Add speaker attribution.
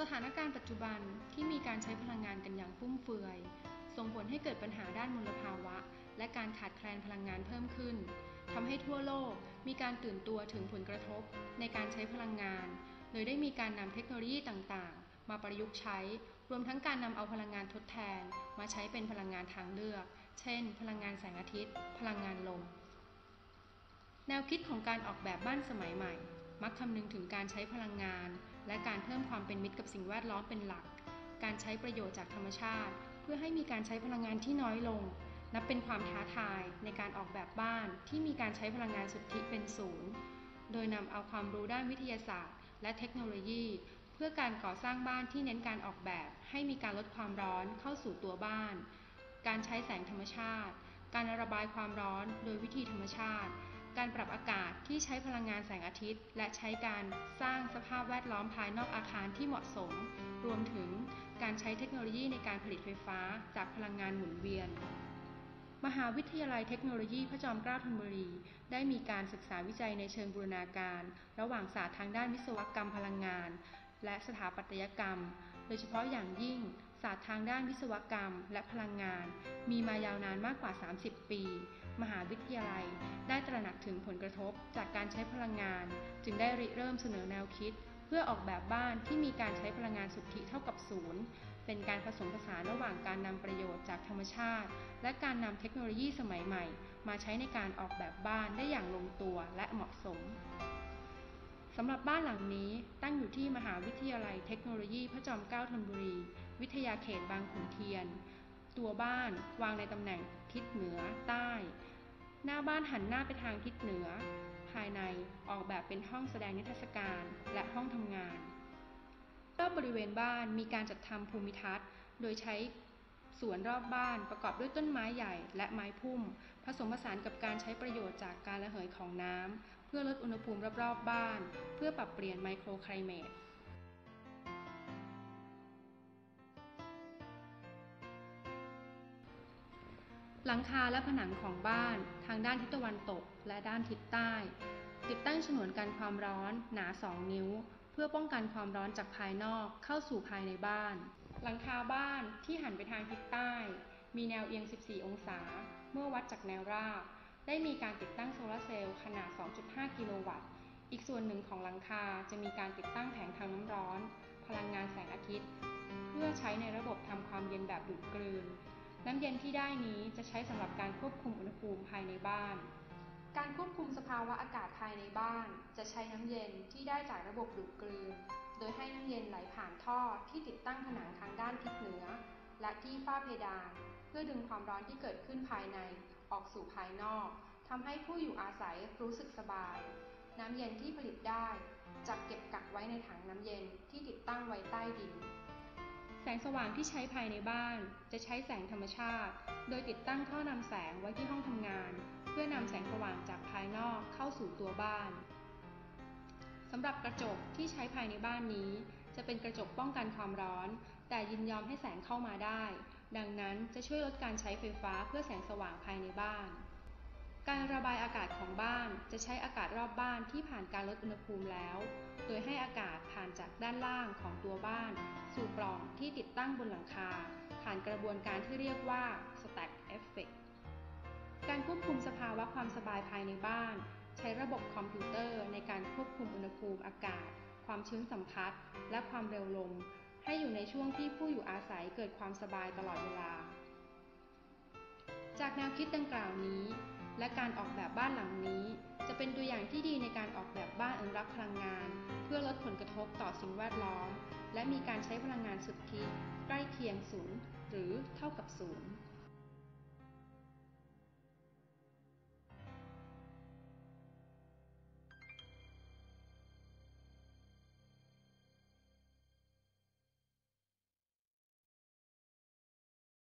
Speaker 1: สถานการณ์ปัจจุบันที่มีการใช้พลังงานกันอย่างฟุ่มเฟือย ส่งผลให้เกิดปัญหาด้านมลภาวะ และการขาดแคลนพลังงานเพิ่มขึ้นทำให้ทั่วโลกมีการตื่นตัวถึงผลกระทบในการใช้พลังงานเลยได้มีการนำเทคโนโลยีต่างๆ มาประยุกต์ใช้ รวมทั้งการนำเอาพลังงานทดแทน มาใช้เป็นพลังงานทางเลือก เช่น พลังงานแสงอาทิตย์ พลังงานลม แนวคิดของการออกแบบบ้านสมัยใหม่ มักคำนึงถึงการใช้พลังงาน และการเพิ่มความเป็นมิตรกับสิ่งแวดล้อมเป็นหลัก การใช้ประโยชน์จากธรรมชาติ เพื่อให้มีการใช้พลังงานที่น้อยลง นับเป็นความท้าทายในการออกแบบบ้านที่มีการใช้พลังงานสุทธิเป็นศูนย์ โดยนำเอาความรู้ด้านวิทยาศาสตร์ และเทคโนโลยี เพื่อการก่อสร้างบ้านที่เน้นการออกแบบ ให้มีการลดความร้อนเข้าสู่ตัวบ้าน การใช้แสงธรรมชาติ การระบายความร้อนโดยวิธีธรรมชาติ การปรับอากาศที่ใช้พลังงานแสงอาทิตย์ และใช้การสร้างสภาพแวดล้อมภายนอกอาคารที่เหมาะสม รวมถึงการใช้เทคโนโลยีในการผลิตไฟฟ้าจากพลังงานหมุนเวียน มหาวิทยาลัยเทคโนโลยีพระจอมเกล้าธนบุรี ได้มีการศึกษาวิจัยในเชิงบูรณาการ ระหว่างศาสตร์ทางด้านวิศวกรรมพลังงาน และสถาปัตยกรรม โดยเฉพาะอย่างยิ่งศาสตร์ทางด้านวิศวกรรมและพลังงาน มีมายาวนานมากกว่า 30 ปี มหาวิทยาลัย ได้ตระหนักถึงผลกระทบจากการใช้พลังงาน จึงได้ริเริ่มเสนอแนวคิด เพื่อออกแบบบ้านที่มีการใช้พลังงานสุทธิเท่ากับศูนย์เป็นการผสมผสานระหว่างการนำประโยชน์จากธรรมชาติ และการนำเทคโนโลยีสมัยใหม่ มาใช้ในการออกแบบบ้านได้อย่างลงตัวและเหมาะสมสำหรับบ้านหลังนี้ตั้งอยู่ที่มหาวิทยาลัยเทคโนโลยีพระจอมเกล้าธนบุรี วิทยาเขตบางขุนเทียน ตัวบ้านวางในตำแหน่งทิศเหนือใต้ หน้าบ้านหันหน้าไปทางทิศเหนือ ภายในออกแบบเป็นห้องแสดงนิทรรศการและห้องทำงานรอบบริเวณบ้านมีการจัดทำภูมิทัศน์ โดยใช้สวนรอบบ้านประกอบด้วยต้นไม้ใหญ่และไม้พุ่ม ผสมผสานกับการใช้ประโยชน์จากการระเหยของน้ำเพื่อลดอุณหภูมิรอบๆบบ้าน เพื่อปรับเปลี่ยนไมโครไคลเมต หลังคาและผนังของบ้าน ทางด้านทิศตะวันตกและด้านทิศใต้ ติดตั้งฉนวนกันความร้อนหนา 2 นิ้ว เพื่อป้องกันความร้อนจากภายนอกเข้าสู่ภายในบ้าน หลังคาบ้านที่หันไปทางทิศใต้ มีแนวเอียง 14 องศา เมื่อวัดจากแนวราบ ได้มีการติดตั้งโซลาร์เซลล์ขนาด 2.5 กิโลวัตต์ อีกส่วนหนึ่งของหลังคาจะมีการติดตั้งแผงทางน้ำร้อน พลังงานแสงอาทิตย์ เพื่อใช้ในระบบทำความเย็นแบบดูดกลืน น้ำเย็นที่ได้นี้จะใช้สำหรับการควบคุมอุณหภูมิภายในบ้าน การควบคุมสภาวะอากาศภายในบ้าน จะใช้น้ำเย็นที่ได้จากระบบดูดกลืน โดยให้น้ำเย็นไหลผ่านท่อที่ติดตั้งผนังทางด้านทิศเหนือ และที่ฝ้าเพดาน เพื่อดึงความร้อนที่เกิดขึ้นภายในออกสู่ภายนอกทำให้ผู้อยู่อาศัยรู้สึกสบาย น้ำเย็นที่ผลิตได้จะเก็บกักไว้ในถังน้ำเย็นที่ติดตั้งไว้ใต้ดิน แสงสว่างที่ใช้ภายในบ้าน จะใช้แสงธรรมชาติ โดยติดตั้งท่อนำแสงไว้ที่ห้องทำงาน เพื่อนำแสงสว่างจากภายนอกเข้าสู่ตัวบ้านสำหรับกระจกที่ใช้ภายในบ้านนี้ จะเป็นกระจกป้องกันความร้อน แต่ยินยอมให้แสงเข้ามาได้ ดังนั้นจะช่วยลดการใช้ไฟฟ้าเพื่อแสงสว่างภายในบ้าน การระบายอากาศของบ้านจะใช้อากาศรอบบ้านที่ผ่านการลดอุณหภูมิแล้ว โดยให้อากาศผ่านจากด้านล่างของตัวบ้าน สู่ปล่องที่ติดตั้งบนหลังคา ผ่านกระบวนการที่เรียกว่า stack effect การควบคุมสภาวะความสบายภายในบ้าน ใช้ระบบคอมพิวเตอร์ในการควบคุมอุณหภูมิอากาศ ความชื้นสัมผัส และความเร็วลม ให้อยู่ในช่วงที่ผู้อยู่อาศัยเกิดความสบายตลอดเวลา จากแนวคิดดังกล่าวนี้ และการออกแบบบ้านหลังนี้ จะเป็นตัวอย่างที่ดีในการออกแบบบ้านอนุรักษ์พลังงาน เพื่อลดผลกระทบต่อสิ่งแวดล้อม และมีการใช้พลังงานสุทธิใกล้เคียงศูนย์หรือเท่ากับศูนย์